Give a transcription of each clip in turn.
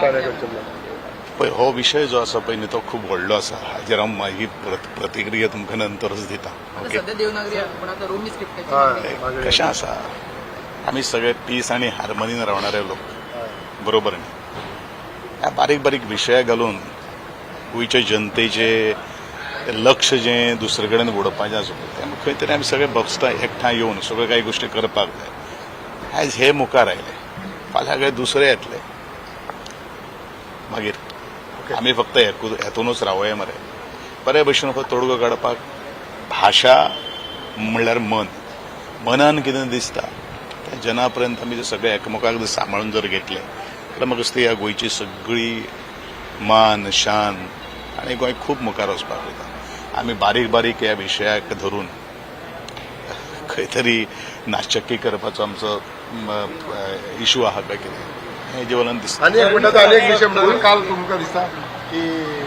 कार्यकर्त्यांना. पळय हो विशय जो आसा पळय न्ही तो खूब व्हडलो आसा हाजेर हांव मागीर प्रत- प्रतिक्रिया तुमकां नंतरच दिता. ओके पण. कशें आसा आमी सगळे पीस आनी हार्मनीन रावणारे लोक. बरोबर न्ही ह्या बारीक बारीक विशया घालून गोंयच्या जनतेचे लक्ष जें दुसरे कडेन उडोवपाचें आसा पळय तें खंय तरी आमी सगळे भक्तां एकठांय येवन सगळ्यो काही गोश्टी करपाक जाय आयज हे मुखार आयले फाल्यां काय दुसरे येतले. मागीर आमी फक्त हेतूनच रावया मरे. बरे भशेन हो तोडगो काडपाक भाशा म्हणल्यार मन. मनान कितें दिसता त्या जना पर्यंत आमी जर सगळे एकामेकाक जर सांबाळून जर घेतले जाल्यार म्हाका दिसता ह्या गोंयची सगळी मान शान आनी गोंय खूब मुखार वचपाक वयता. आमी बारीक बारीक ह्या विशयाक धरून खंय तरी नाचक्की करपाचो आमचो इशू आहा काय कितें? हेजे वयल्यान दिसता. आनी एक म्हणटा तो आनी एक विशय म्हणटा काल तुमकां दिसता की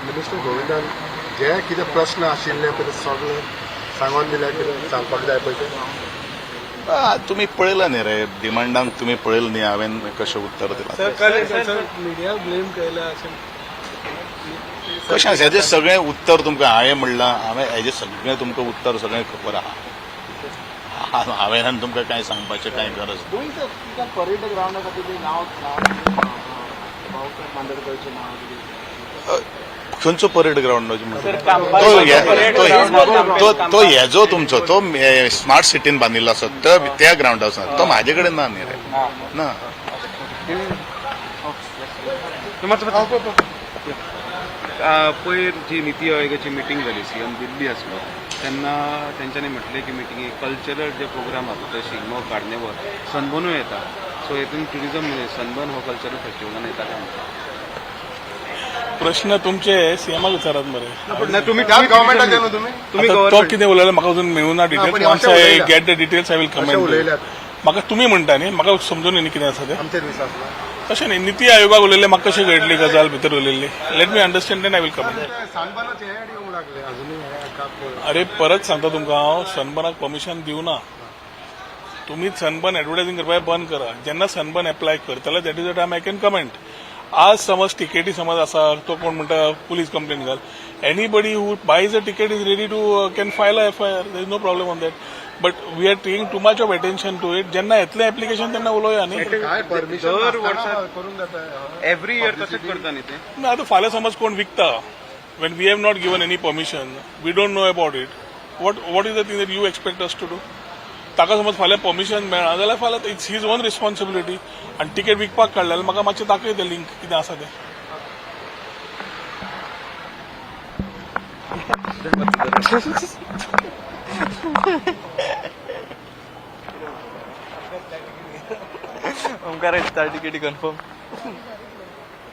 मिनिस्टर गोविंदान जे कितें प्रश्न आशिल्ले पळय ते सगळे सांगून दिल्या कितें सांगपाक जाय पळय ते आ, तुम्ही पळयला न्ही रे. डिमांडांक तुम्ही पळयला न्ही. हांवें कशें उत्तर दिलां मीडिया ब्लेम केला कशें आसा हेजें सगळें उत्तर तुमकां हांवें म्हणलां हांवें हेजें सगळें तुमकां उत्तर सगळें खबर आहा. हांवें आनी तुमकां कांय सांगपाचें कांय गरज? ना. पर्यटक खातीर तें नांव भाऊकर बांदोडकरचें नांव खंयचो परेड हे- ग्रावंड तो. तो हेजो तुमचो तो स्मार्ट सिटीन बांदिल्लो आसा तो त्या ग्रावंडार आसा तो म्हाजे कडेन ना न्ही रे ना. पयर जी निती आयोगाची मिटींग झाली सीएम दिल्ली असलो त्यांना त्यांच्यानी म्हटले की मिटिंगी कल्चरल जे प्रोग्राम आसा ते शिगमो कार्निवल सनबर्नूय येता सो हेतून ट्युरिझम सनबर्न हो कल्चरल फेस्टिवलान येता प्रश्न तुमचे सीएमाक विचारात मरे तुम्ही तो कितें उलयलो म्हाका अजून मेळूं ना पण डिटेल्स हे once I. Get the details I will comment म्हाका तुमी म्हणटा न्ही म्हाका समजून न्ही कितें आसा तें? तशें न्ही निती आयोगाक उलयलें म्हाका कशी घडली गजाल भितर उलयल्ली let me understand and I will comment अरे परत सांगता तुमकां हांव सनबर्नाक परमिशन दिवना तुम्ही सनबर्न एडवर्टायझिंग करपाक बंद करा. जेन्ना सनबर्न एप्लाय करतले that is the time I can comment आज समज टिकेटी समज आसा तो कोण म्हणटा पुलीस कंप्लेंट घाल. Anybody who buys a ticket is ready to can file a F I R is no problem on that but we are taking too much of attention to it जेन्ना येतलें application तेन्ना उलोवया न्ही दर करून जाता every year तशेंच करता न्ही ते. ना आतां फाल्यां समज कोण विकता? When we have not given any permission we don't know about it what what is the thing that you expect us to do ताका समज फाल्यां परमिशन मेळना जाल्यार फाल्यां इट्स हीज ओन रिस्पॉन्सिबिलिटी आनी तिकेट विकपाक काडल्या जाल्यार म्हाका मातशें दाखय तें लिंक कितें आसा तें. ओमकार टिकेटी कन्फर्म